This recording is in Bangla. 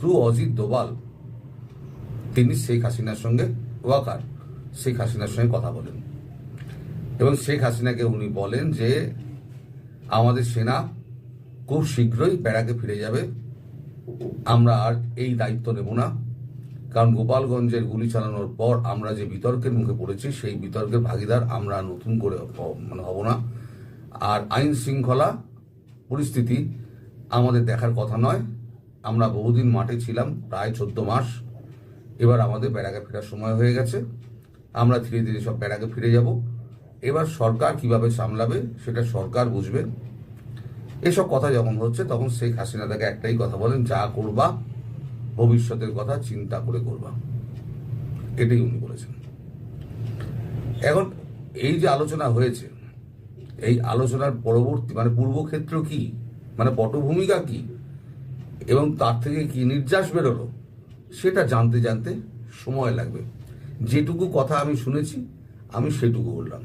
থ্রু অজিত দোবাল তিনি শেখ হাসিনার সঙ্গে ওয়াকার। শেখ হাসিনার সঙ্গে কথা বলেন। এবং শেখ হাসিনাকে উনি বলেন যে, আমাদের সেনা খুব শীঘ্রই ব্যারাকে ফিরে যাবে। আমরা আর এই দায়িত্ব নেব না। কারণ গোপালগঞ্জের গুলি চালানোর পর আমরা যে বিতর্কের মুখে পড়েছি, সেই বিতর্কের ভাগিদার আমরা নতুন করে মানে হব না। আর আইন শৃঙ্খলা পরিস্থিতি আমাদের দেখার কথা নয়। আমরা বহুদিন মাঠে ছিলাম, প্রায় চোদ্দ মাস। এবার আমাদের ব্যারাকে ফেরার সময় হয়ে গেছে। আমরা ধীরে ধীরে সব ব্যারাকে ফিরে যাব। এবার সরকার কীভাবে সামলাবে, সেটা সরকার বুঝবে। এসব কথা যখন হচ্ছে, তখন শেখ হাসিনা তাকে একটাই কথা বলেন, যা করবা, ভবিষ্যতের কথা চিন্তা করে করবা। এটাই উনি বলেছেন। এখন এই যে আলোচনা হয়েছে, এই আলোচনার পরবর্তী মানে পূর্বক্ষেত্র কি? মানে পটভূমিকা কি? এবং তার থেকে কি নির্যাস বেরোলো, সেটা জানতে জানতে সময় লাগবে। যেটুকু কথা আমি শুনেছি, আমি সেটুকু বললাম।